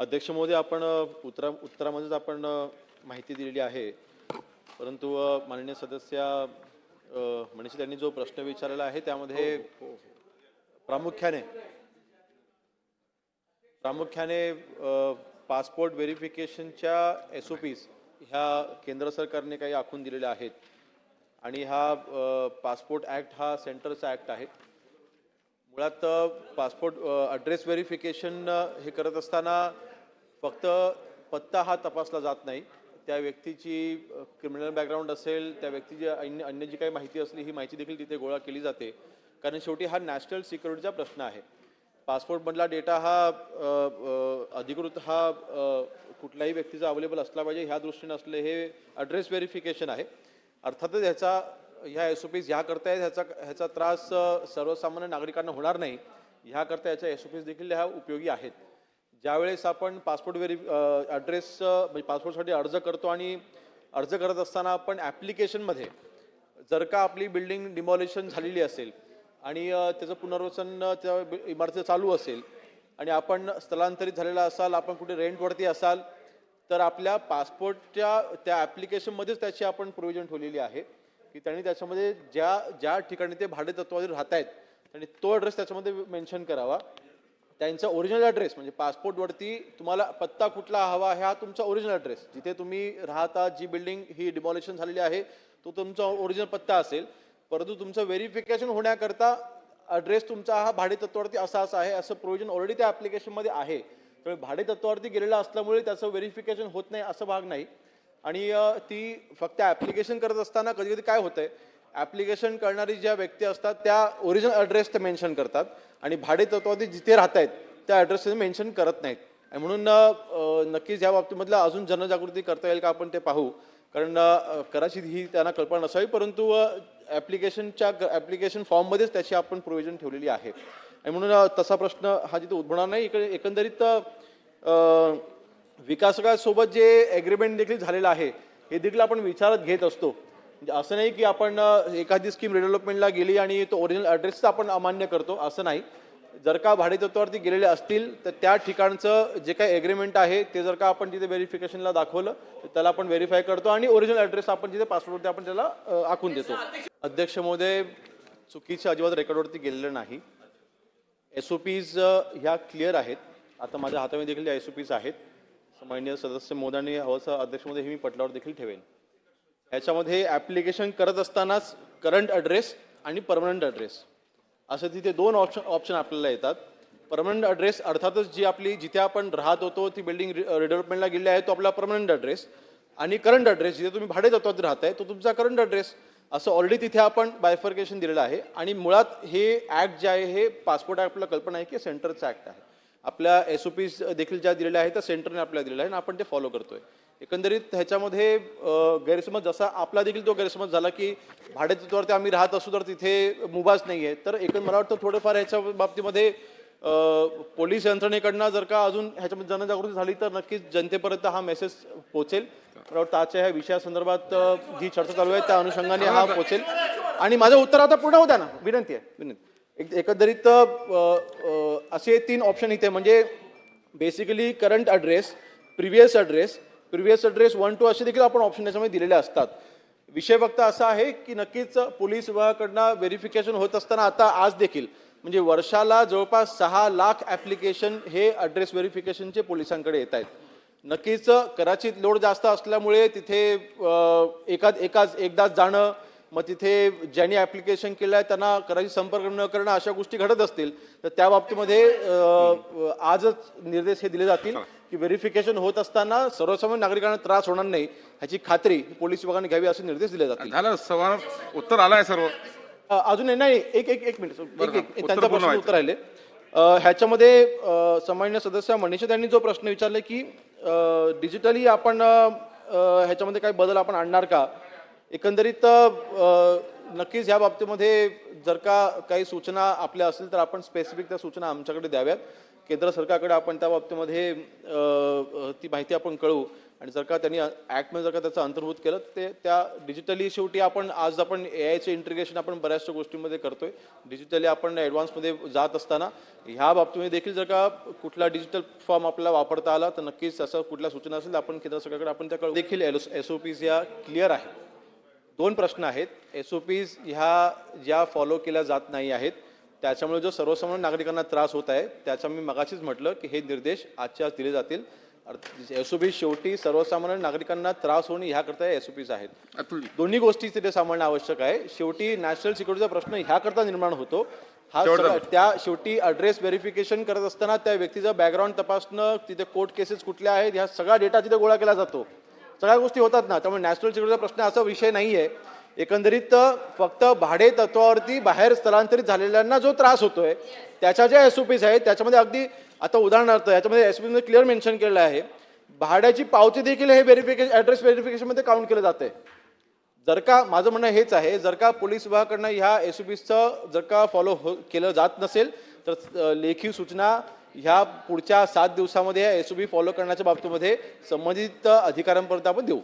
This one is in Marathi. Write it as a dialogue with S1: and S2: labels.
S1: अध्यक्ष महोदय आपण उत्तरा उत्तरामध्येच आपण माहिती दिलेली आहे. परंतु माननीय सदस्य मनीष त्यांनी जो प्रश्न विचारलेला आहे त्यामध्ये प्रामुख्याने प्रामुख्याने अ, पासपोर्ट व्हेरिफिकेशनच्या एस ओ पीज ह्या केंद्र सरकारने काही आखून दिलेल्या आहेत. आणि हा पासपोर्ट ॲक्ट हा सेंटरचा ॲक्ट आहे. मुळात पासपोर्ट ॲड्रेस व्हेरिफिकेशन हे करत असताना फक्त पत्ता हा तपासला जात नाही. त्या व्यक्तीची क्रिमिनल बॅकग्राऊंड असेल त्या व्यक्तीची अन्य अन्य जी काही माहिती असली ही माहिती देखील तिथे गोळा केली जाते. कारण शेवटी हा नॅशनल सिक्युरिटीचा प्रश्न आहे. पासपोर्टमधला डेटा हा अधिकृत हा कुठल्याही व्यक्तीचा अवेलेबल असला पाहिजे ह्या दृष्टीने असले हे ॲड्रेस व्हेरिफिकेशन आहे. अर्थातच ह्याचा ह्या एस ओ पीज ह्या करता ह्याचा ह्याचा त्रास सर्वसामान्य नागरिकांना होणार नाही. ह्याकरता याच्या एस ओ पीज देखील ह्या उपयोगी आहेत. ज्यावेळेस आपण पासपोर्ट व्हेरी ॲड्रेस म्हणजे पासपोर्टसाठी अर्ज करतो आणि अर्ज करत असताना आपण ॲप्लिकेशनमध्ये जर का आपली बिल्डिंग डिमॉलिशन झालेली असेल आणि त्याचं पुनर्वसन त्या इमारतीचं चालू असेल आणि आपण स्थलांतरित झालेला असाल आपण कुठे रेंटवरती असाल तर आपल्या पासपोर्टच्या त्या ॲप्लिकेशनमध्येच त्याची आपण प्रोव्हिजन ठेवलेली आहे की त्यांनी त्याच्यामध्ये ज्या ज्या ठिकाणी ते भाडेतत्वावर राहत आहेत आणि तो ॲड्रेस त्याच्यामध्ये मेन्शन करावा. त्यांचा ओरिजिनल ॲड्रेस म्हणजे पासपोर्टवरती तुम्हाला पत्ता कुठला हवा आहे हा तुमचा ओरिजिनल ॲड्रेस जिथे तुम्ही राहता जी बिल्डिंग ही डिमॉलिशन झालेली आहे तो तुमचा ओरिजिनल पत्ता असेल. परंतु तुमचं व्हेरिफिकेशन होण्याकरता ॲड्रेस तुमचा हा भाडेतत्वावरती असा असा आहे असं प्रोव्हिजन ऑलरेडी त्या ॲप्लिकेशनमध्ये आहे. तर भाडेतत्वावरती गेलेला असल्यामुळे त्याचं व्हेरिफिकेशन होत नाही असं भाग नाही. आणि ती फक्त ॲप्लिकेशन करत असताना कधी कधी काय आहे ॲप्लिकेशन करणारी ज्या व्यक्ती असतात त्या ओरिजिनल ॲड्रेस ते मेन्शन करतात. आणि भाडे जिथे राहत आहेत त्या ॲड्रेस मेन्शन करत नाहीत. आणि म्हणून नक्कीच या बाबतीमधलं अजून जनजागृती करता येईल का आपण ते पाहू. कारण कदाचित ही त्यांना कल्पना नसावी परंतु ॲप्लिकेशनच्या ॲप्लिकेशन फॉर्ममध्येच त्याची आपण प्रोव्हिजन ठेवलेली आहे. आणि म्हणून तसा प्रश्न हा जिथे उद्भवणार नाही. इकडे एकंदरीत विकासकासोबत जे ॲग्रीमेंट देखील झालेलं आहे हे देखील आपण विचारात घेत असतो. म्हणजे असं नाही की आपण एखादी स्कीम रिडेव्हलपमेंटला गेली आणि तो ओरिजिनल ॲड्रेसच आपण अमान्य करतो असं नाही. जर का भाडेतत्वावरती गेलेले असतील तर त्या ठिकाणचं जे काही ॲग्रीमेंट आहे ते जर का आपण तिथे व्हेरिफिकेशनला दाखवलं तर त्याला आपण व्हेरीफाय करतो आणि ओरिजिनल ॲड्रेस आपण जिथे पासवर्डवरती आपण त्याला आखून देतो. अध्यक्ष महोदय चुकीच्या अजिबात रेकॉर्डवरती गेलेलं नाही. एस ओ पीज ह्या क्लिअर आहेत. आता माझ्या हातामध्ये देखील एस ओ पीज आहेत. माननीय सदस्य मोदांनी अध्यक्ष अध्यक्षमध्ये हे मी पटलावर देखील ठेवेन. ह्याच्यामध्ये ॲप्लिकेशन करत असतानाच करंट ॲड्रेस आणि परमनंट ॲड्रेस असं तिथे दोन ऑप्शन ऑप्शन आपल्याला येतात. परमनंट ॲड्रेस अर्थातच जी आपली जिथे आपण राहत होतो ती बिल्डिंग रिडेव्हलपमेंटला गेली आहे तो आपला परमनंट ॲड्रेस आणि करंट ॲड्रेस जिथे तुम्ही भाडे तत्वात आहे तो तुमचा करंट ॲड्रेस असं ऑलरेडी तिथे आपण बायफर्केशन दिलेलं आहे. आणि मुळात हे ॲक्ट जे आहे हे पासपोर्ट ॲक्टला कल्पना आहे की सेंटरचं ॲक्ट आहे. आपल्या एस ओ पीज देखील ज्या दिलेल्या आहेत त्या सेंटरने आपल्याला दिलेल्या आहे आणि आपण ते फॉलो करतोय. एकंदरीत ह्याच्यामध्ये गैरसमज जसा आपला देखील तो गैरसमज झाला की भाडेतत्वावरती आम्ही राहत असू तर तिथे मुभाच नाही आहे तर एकंद मला वाटतं थोडंफार ह्याच्या बाबतीमध्ये पोलीस यंत्रणेकडनं जर का अजून ह्याच्यामध्ये जनजागृती झाली तर नक्कीच जनतेपर्यंत हा मेसेज पोहोचेल. मला वाटतं आजच्या ह्या विषयासंदर्भात जी चर्चा चालू आहे त्या अनुषंगाने हा पोहोचेल. आणि माझं उत्तर आता पूर्ण होत्या ना. विनंती आहे. विनंती. एक एकंदरीत असे तीन ऑप्शन इथे म्हणजे basically current address previous address previous address one two असे देखील आपण ऑप्शन याच्यामध्ये दिलेले असतात. विषय फक्त असा आहे की नक्कीच पोलीस विभागाकडनं व्हेरिफिकेशन होत असताना आता आज देखील म्हणजे वर्षाला जवळपास सहा लाख ॲप्लिकेशन हे अड्रेस व्हेरिफिकेशनचे पोलिसांकडे येत आहेत. नक्कीच कराचीत लोड जास्त असल्यामुळे तिथे एकाच एकाच एकदाच जाणं मग तिथे ज्यांनी ॲप्लिकेशन केलं आहे त्यांना कदाचित संपर्क न करणं अशा गोष्टी घडत असतील. तर त्या बाबतीमध्ये आजच निर्देश हे दिले जातील की व्हेरिफिकेशन होत असताना सर्वसामान्य नागरिकांना त्रास होणार नाही ह्याची खात्री पोलीस विभागाने घ्यावी असे निर्देश दिले जातील.
S2: झालं सवाल उत्तर आलंय सर्व.
S1: अ, अजून नाही, एक एक एक मिनिट त्यांचा प्रश्न. उत्तर राहिले. ह्याच्यामध्ये सामान्य सदस्य मनीषा त्यांनी जो प्रश्न विचारला की डिजिटली आपण ह्याच्यामध्ये काही बदल आपण आणणार का? एकंदरीत नक्कीच ह्या बाबतीमध्ये जर का काही सूचना आपल्या असतील तर आपण स्पेसिफिक त्या सूचना आमच्याकडे द्याव्यात. केंद्र सरकारकडे आपण त्या बाबतीमध्ये ती माहिती आपण कळवू. आणि जर का त्यांनी ॲक्टमध्ये जर का त्याचं अंतर्भूत केलं ते त्या डिजिटली शेवटी आपण आज आपण ए आयचे इंटिग्रेशन आपण बऱ्याचशा गोष्टींमध्ये करतोय. डिजिटली आपण ॲडव्हान्समध्ये जात असताना ह्या बाबतीमध्ये देखील जर का कुठला डिजिटल फॉर्म आपल्याला वापरता आला तर नक्कीच असं कुठल्या सूचना असेल तर आपण केंद्र सरकारकडे आपण त्या देखील देखील एस ओ पीज या क्लिअर आहे दोन प्रश्न आहेत. एस ओ पीज ह्या ज्या फॉलो केल्या जात नाही आहेत त्याच्यामुळे जो सर्वसामान्य नागरिकांना त्रास होत आहे त्याचा मी मगाशीच म्हटलं की हे निर्देश आजच्या आज दिले जातील. एस ओ पीज शेवटी सर्वसामान्य नागरिकांना त्रास होणे ह्याकरता एस ओ पीज आहेत. दोन्ही गोष्टी तिथे सांभाळणं आवश्यक आहे. शेवटी नॅशनल सिक्युरिटीचा प्रश्न ह्याकरता निर्माण होतो. हा त्या शेवटी अड्रेस व्हेरिफिकेशन करत असताना त्या व्यक्तीचं बॅकग्राऊंड तपासणं तिथे कोर्ट केसेस कुठल्या आहेत ह्या सगळा डेटा तिथे गोळा केला जातो. सगळ्या गोष्टी होतात ना त्यामुळे नॅशनल सिक्युरिटीचा प्रश्न असा विषय नाही आहे एकंदरीत फक्त भाडे तत्वावरती बाहेर स्थलांतरित झालेल्यांना जो त्रास होतोय त्याच्या ज्या एस ओ पीज आहेत त्याच्यामध्ये अगदी आता उदाहरणार्थ याच्यामध्ये एस पीमध्ये क्लिअर मेन्शन केलेलं आहे. भाड्याची पावती देखील हे व्हेरिफिकेशन ॲड्रेस व्हेरिफिकेशनमध्ये काउंट केलं जाते जर का माझं म्हणणं हेच आहे जर का पोलीस विभागाकडनं ह्या एस जर का फॉलो हो केलं जात नसेल तर लेखी सूचना ह्या पुढच्या सात दिवसामध्ये एस फॉलो करण्याच्या बाबतीमध्ये संबंधित अधिकाऱ्यांपर्यंत आपण देऊ.